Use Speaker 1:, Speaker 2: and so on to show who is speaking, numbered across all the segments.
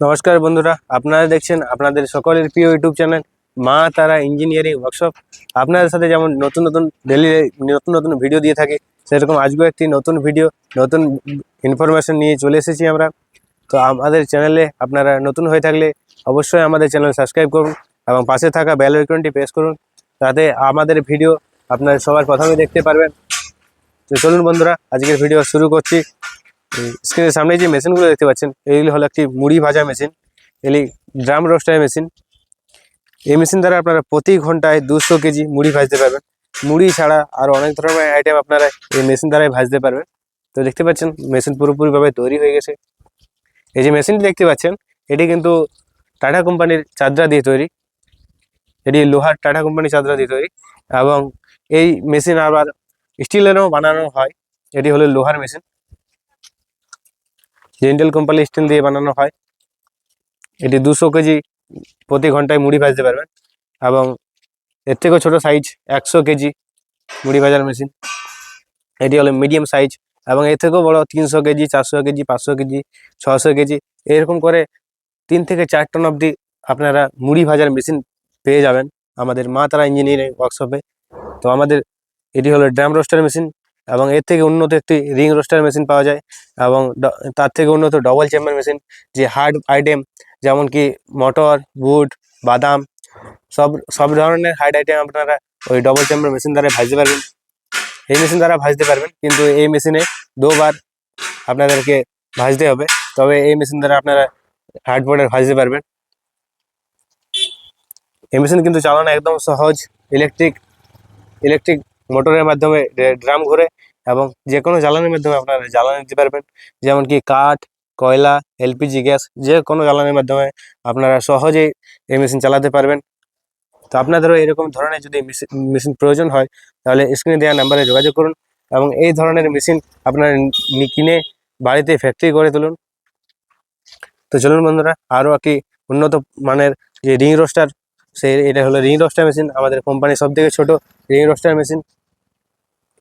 Speaker 1: নমস্কার বন্ধুরা, আপনারা দেখছেন আপনাদের সকলের প্রিয় ইউটিউব চ্যানেল মা তারা ইঞ্জিনিয়ারিং ওয়ার্কশপ আপনাদের সাথে যেমন নতুন নতুন ডেলি নতুন নতুন ভিডিও দিয়ে থাকি, সেরকম আজকেও একটি নতুন ভিডিও নতুন ইনফরমেশন নিয়ে চলে এসেছি আমরা। তো আমাদের চ্যানেলে আপনারা নতুন হয়ে থাকলে অবশ্যই আমাদের চ্যানেল সাবস্ক্রাইব করুন এবং পাশে থাকা বেল আইকনটি প্রেস করুন, তাতে আমাদের ভিডিও আপনারা সবার প্রথমে দেখতে পারবেন। তো চলুন বন্ধুরা, আজকের ভিডিও শুরু করছি। স্ক্রিনের সামনে যে মেশিনগুলো দেখতে পাচ্ছেন এইগুলি হলো একটি মুড়ি ভাজা মেশিন, এগুলি ড্রাম রোস্টার মেশিন। এই মেশিন দ্বারা আপনারা প্রতি ঘন্টায় দুশো কেজি মুড়ি ভাজতে পারবেন। মুড়ি ছাড়া আরও অনেক ধরনের আইটেম আপনারা এই মেশিন দ্বারাই ভাজতে পারবেন। তো দেখতে পাচ্ছেন, মেশিন পুরোপুরিভাবে তৈরি হয়ে গেছে। এই যে মেশিনটি দেখতে পাচ্ছেন, এটি কিন্তু টাটা কোম্পানির চাদরা দিয়ে তৈরি। এটি লোহার টাটা কোম্পানির চাদরা দিয়ে তৈরি এবং এই মেশিন আবার স্টিলেরও বানানো হয়। এটি হলো লোহার মেশিন। জেন্টেল কোম্পানি স্টিল দিয়ে বানানো হয়। এটি দুশো কেজি প্রতি ঘন্টায় মুড়ি ভাজতে পারবেন এবং এর থেকেও ছোটো সাইজ একশো কেজি মুড়ি ভাজার মেশিন এটি হলো মিডিয়াম সাইজ এবং এর থেকেও বড় তিনশো কেজি, চারশো কেজি, পাঁচশো কেজি ছশো কেজি। এরকম করে তিন থেকে চার টন অবধি আপনারা মুড়ি ভাজার মেশিন পেয়ে যাবেন আমাদের মা তারা ইঞ্জিনিয়ারিং ওয়ার্কশপে তো আমাদের, এটি হলো ড্রাম রোস্টার মেশিন এবং এর থেকে উন্নত একটি রিং রোস্টার মেশিন পাওয়া যায় এবং তার থেকে উন্নত ডবল চেম্বার মেশিন যে হার্ড আইটেম যেমন কি মটর বুট বাদাম, সব সব ধরনের হার্ড আইটেম আপনারা ওই ডবল চেম্বার মেশিন দ্বারা ভাজতে পারবেন। এই মেশিন দ্বারা ভাজতে পারবেন, কিন্তু এই মেশিনে দুবার আপনাদেরকে ভাজতে হবে, তবে এই মেশিন দ্বারা আপনারা হার্ড বোর্ডের ভাজতে পারবেন। এই মেশিন কিন্তু চালানো একদম সহজ ইলেকট্রিক ইলেকট্রিক মোটরের মাধ্যমে ড্রাম ঘুরে এবং যে কোনো জ্বালানির মাধ্যমে আপনারা জ্বালানি দিতে পারবেন। যেমন কি কাঠ, কয়লা এলপিজি গ্যাস যে কোনো জ্বালানির মাধ্যমে আপনারা সহজেই এই মেশিন চালাতে পারবেন। তো আপনাদেরও এরকম ধরনের যদি মেশিন প্রয়োজন হয়, তাহলে স্ক্রিনে দেওয়া নাম্বারে যোগাযোগ করুন এবং এই ধরনের মেশিন আপনারা কিনে বাড়িতে ফ্যাক্টরি করে তুলুন। তো চলুন বন্ধুরা, আরও একটি উন্নত মানের যে রিং রোস্টার সেই এটা হলো রিং রোস্টার মেশিন। আমাদের কোম্পানির সব থেকে ছোটো রিং রোস্টার মেশিন।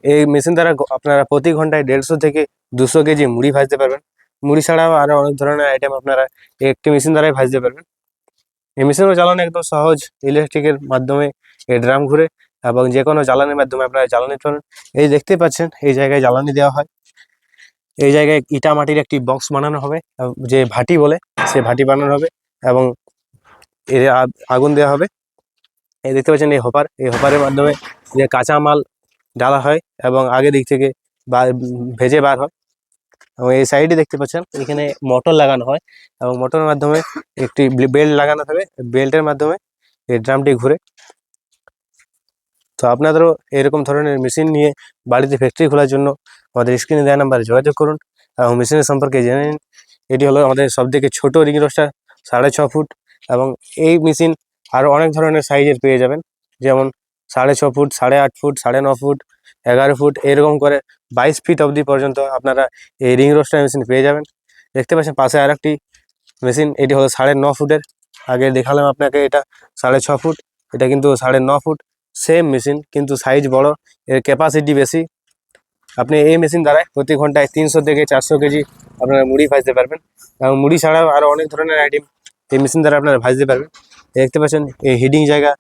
Speaker 1: এই মেশিন দ্বারা আপনারা প্রতি ঘন্টায় দেড়শো থেকে দুশো কেজি মুড়ি ভাজতে পারবেন। মুড়ি ছাড়াও আরও অনেক ধরনের আইটেম আপনারা একটি মেশিন দ্বারাই ভাজতে পারবেন। এই মেশিনও চালানো একদম সহজ ইলেকট্রিকের মাধ্যমে এই ড্রাম ঘুরে এবং যে কোনো জ্বালানির মাধ্যমে আপনারা জ্বালানি পারেন এই দেখতে পাচ্ছেন, এই জায়গায় জ্বালানি দেওয়া হয়। এই জায়গায় ইটা মাটির একটি বক্স বানানো হবে যে ভাটি বলে, সে ভাটি বানানো হবে এবং এর আগুন দেওয়া হবে। এই দেখতে পাচ্ছেন এই হোপার এই হোপারের মাধ্যমে যে কাঁচা ডালা হয় এবং আগে দিক থেকে ভেজে বার হয়। এবং এই সাইডে দেখতে পাচ্ছেন, এখানে মোটর লাগানো হয় এবং মোটরের মাধ্যমে একটি বেল্ট লাগানো হবে। বেল্টের মাধ্যমে এই ড্রামটি ঘুরে। তো আপনাদেরও এরকম ধরনের মেশিন নিয়ে বাড়িতে ফ্যাক্টরি খোলার জন্য আমাদের স্ক্রিনে দেওয়া নাম্বারে যোগাযোগ করুন এবং মেশিনের সম্পর্কে জেনে নিন। এটি হলো আমাদের সবথেকে ছোট রিং রোস্টার সাড়ে ছ ফুট এবং এই মেশিন আরও অনেক ধরনের সাইজের পেয়ে যাবেন। যেমন সাড়ে ছ ফুট, সাড়ে আট ফুট, সাড়ে ন ফুট, এগারো ফুট, এরকম করে বাইশ ফিট অবধি পর্যন্ত আপনারা এই রিং রোস্টার মেশিন পেয়ে যাবেন। দেখতে পাচ্ছেন পাশে আরেকটি মেশিন এটি হলো সাড়ে ন ফুটের। আগে দেখালাম আপনাকে এটা সাড়ে ছ ফুট, এটা কিন্তু সাড়ে ন ফুট সেম মেশিন কিন্তু সাইজ বড়, এর ক্যাপাসিটি বেশি। আপনি এই মেশিন দ্বারাই প্রতি ঘন্টায় তিনশো থেকে চারশো কেজি আপনারা মুড়ি ভাজতে পারবেন। এবং মুড়ি ছাড়াও আরও অনেক ধরনের আইটেম এই মেশিন দ্বারা আপনারা ভাজতে পারবেন। দেখতে পাচ্ছেন এই হিডিং জায়গা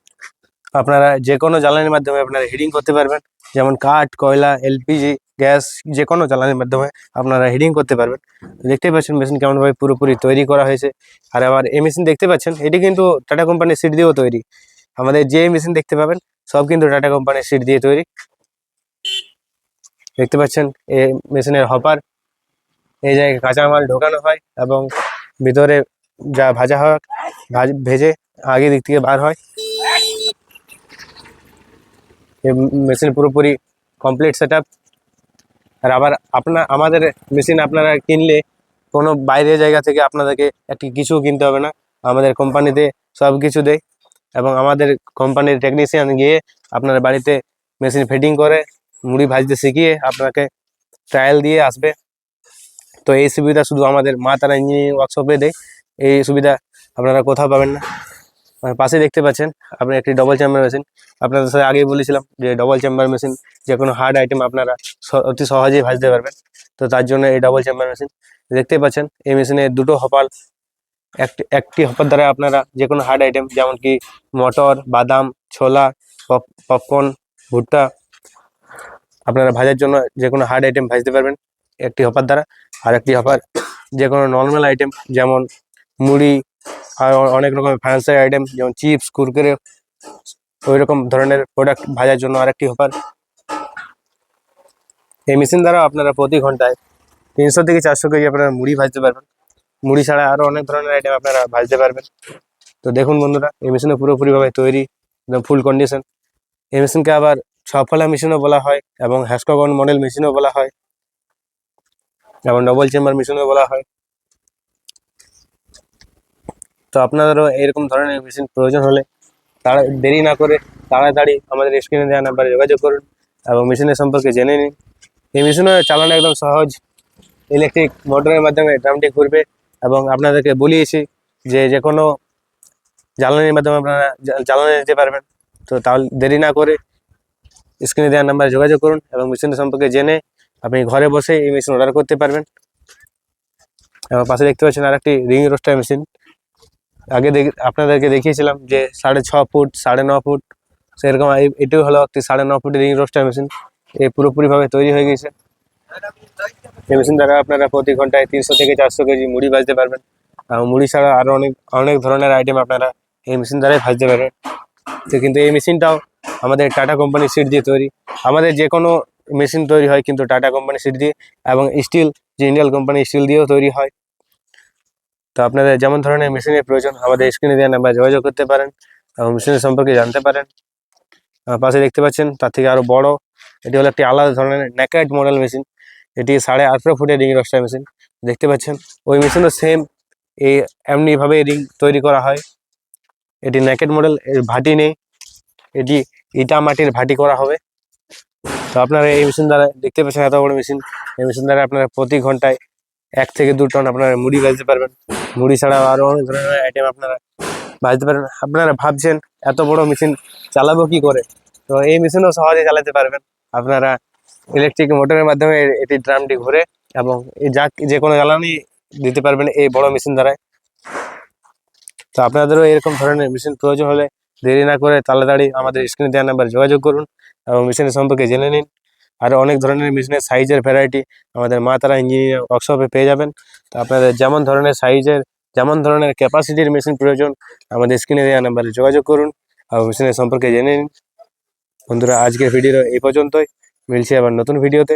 Speaker 1: আপনারা যে কোনো জ্বালানির মাধ্যমে আপনারা হিডিং করতে পারবেন। যেমন কাঠ, কয়লা এলপিজি গ্যাস যে কোনো জ্বালানির মাধ্যমে আপনারা হিডিং করতে পারবেন। দেখতে পাচ্ছেন মেশিন কেমনভাবে পুরোপুরি তৈরি করা হয়েছে। আর আবার এই মেশিন দেখতে পাচ্ছেন, এটি কিন্তু টাটা কোম্পানির সিট দিয়েও তৈরি। আমাদের যে মেশিন দেখতে পাবেন, সব কিন্তু টাটা কোম্পানির সিট দিয়ে তৈরি। দেখতে পাচ্ছেন, এই মেশিনের হপার এই জায়গায় কাঁচামাল ঢোকানো হয় এবং ভিতরে যা ভাজা হয় ভাজ আগে দিক থেকে বার হয়। মেশিন পুরোপুরি কমপ্লিট সেট আর আবার আপনার আমাদের মেশিন আপনারা কিনলে কোনো বাইরের জায়গা থেকে আপনাদেরকে একটি কিছু কিনতে হবে না। আমাদের কোম্পানিতে সব কিছু দেয় এবং আমাদের কোম্পানির টেকনিশিয়ান গিয়ে আপনার বাড়িতে মেশিন ফিটিং করে, মুড়ি ভাজতে শিখিয়ে আপনাকে ট্রায়াল দিয়ে আসবে। তো এই সুবিধা শুধু আমাদের মা তারা ইঞ্জিনিয়ারিং ওয়ার্কশপে দেয়। এই সুবিধা আপনারা কোথাও পাবেন না। পাশে দেখতে পাচ্ছেন, আপনি একটি ডবল চেম্বার মেশিন আপনাদের সাথে আগেই বলেছিলাম যে ডবল চেম্বার মেশিন যে কোনো হার্ড আইটেম আপনারা অতি সহজেই ভাজতে পারবেন। তো তার জন্য এই ডবল চেম্বার মেশিন দেখতে পাচ্ছেন, এই মেশিনে দুটো হপাল একটি একটি হপার দ্বারা আপনারা যে কোনো হার্ড আইটেম যেমন কি মটর, বাদাম, ছোলা, পপ পপকর্ন ভুট্টা, আপনারা ভাজার জন্য যে কোনো হার্ড আইটেম ভাজতে পারবেন একটি হপার দ্বারা। আর একটি হপার যে কোনো নর্মাল আইটেম যেমন মুড়ি আর অনেক রকমের ফাইন্যান্সিয়াল আইটেম যেমন চিপস কুরকুরে ওই রকম ধরনের প্রোডাক্ট ভাজার জন্য আরেকটি হপার এই মেশিন দ্বারা আপনারা প্রতি ঘন্টায় তিনশো থেকে চারশো কেজি আপনারা মুড়ি ভাজতে পারবেন। মুড়ি ছাড়া আরও অনেক ধরনের আইটেম আপনারা ভাজতে পারবেন। তো দেখুন বন্ধুরা, এই মেশিনে পুরোপুরিভাবে তৈরি, একদম ফুল কন্ডিশন এই মেশিনকে আবার ছফলা মেশিনও বলা হয় এবং হ্যাসকগন মডেল মেশিনও বলা হয়। এবং ডবল চেম্বার মেশিনও বলা হয়। তো আপনাদেরও এরকম ধরনের মেশিন প্রয়োজন হলে তারা দেরি না করে তাড়াতাড়ি আমাদের স্ক্রিনে দেওয়া নাম্বারে যোগাযোগ করুন এবং মেশিনের সম্পর্কে জেনে নিন। এই মেশিনও চালানো একদম সহজ ইলেকট্রিক মোটরের মাধ্যমে ড্রামটি ঘুরবে এবং আপনাদেরকে বলিয়েছি যে যে কোনো জ্বালানির মাধ্যমে আপনারা জ্বালানি নিতে পারবেন। তো তাহলে দেরি না করে স্ক্রিনে দেওয়ার নাম্বারে যোগাযোগ করুন এবং মেশিনের সম্পর্কে জেনে আপনি ঘরে বসে এই মেশিন অর্ডার করতে পারবেন। এবং পাশে দেখতে পাচ্ছেন আরেকটি রিং রোস্টার মেশিন আগে আপনাদেরকে দেখিয়েছিলাম যে সাড়ে ছ ফুট, সাড়ে ন ফুট, সেরকম এটিও হলো একটি সাড়ে ন ফুটের রিং রোস্টার মেশিন এই পুরোপুরিভাবে তৈরি হয়ে গেছে এই মেশিন দ্বারা আপনারা প্রতি ঘন্টায় তিনশো থেকে চারশো কেজি মুড়ি ভাজতে পারবেন। মুড়ি ছাড়া আরও অনেক অনেক ধরনের আইটেম আপনারা এই মেশিন দ্বারাই ভাজতে পারবেন। তো কিন্তু এই মেশিনটাও আমাদের টাটা কোম্পানির সিট দিয়ে তৈরি। আমাদের যে কোনো মেশিন তৈরি হয় কিন্তু টাটা কোম্পানির সিট দিয়ে, এবং স্টিল যে ইন্ডিয়ান কোম্পানি স্টিল দিয়েও তৈরি হয়। তো আপনাদের যেমন ধরনের মেশিনের প্রয়োজন, আমাদের স্ক্রিনে দেওয়া নাম্বার যোগাযোগ করতে পারেন এবং মেশিনের সম্পর্কে জানতে পারেন। পাশে দেখতে পাচ্ছেন, তার থেকে আরও বড়, এটি হলো একটি আলাদা ধরনের ন্যাকেট মডেল মেশিন এটি সাড়ে আঠেরো ফুটের রিং রস্টার মেশিন দেখতে পাচ্ছেন, ওই মেশিনও সেম এই এমনিভাবে রিং তৈরি করা হয়। এটি ন্যাকেট মডেল এর ভাটি নেই, এটি ইটা মাটির ভাটি করা হবে। তো আপনারা এই মেশিন দ্বারা, দেখতে পাচ্ছেন এত বড় মেশিন এই মেশিন দ্বারা আপনারা প্রতি ঘন্টায় এক থেকে দু টন আপনারা মুড়ি ভাজতে পারবেন। মুড়ি ছাড়া আরও অনেক ধরনের আইটেম আপনারা ভাজতে পারবেন। আপনারা ভাবছেন, এত বড় মেশিন চালাবো কি করে? তো এই মেশিনও সহজে চালাতে পারবেন। আপনারা ইলেকট্রিক মোটরের মাধ্যমে এটি ড্রামটি ঘুরে এবং যা যে কোনো জ্বালানি দিতে পারবেন এই বড় মেশিন দ্বারাই তো আপনাদেরও এরকম ধরনের মেশিন প্রয়োজন হলে দেরি না করে তাড়াতাড়ি আমাদের স্ক্রিনে দেওয়া নাম্বার যোগাযোগ করুন এবং মেশিনের সম্পর্কে জেনে নিন। আরও অনেক ধরনের মেশিনের সাইজের ভ্যারাইটি আমাদের মা তারা ইঞ্জিনিয়ার ওয়ার্কশপে পেয়ে যাবেন। তো আপনাদের যেমন ধরনের সাইজের যেমন ধরনের ক্যাপাসিটির মেশিন প্রয়োজন, আমাদের স্ক্রিনে দেওয়া নাম্বারে যোগাযোগ করুন আর মেশিনের সম্পর্কে জেনে নিন। বন্ধুরা, আজকের ভিডিও এই পর্যন্তই। মিলছি আবার নতুন ভিডিওতে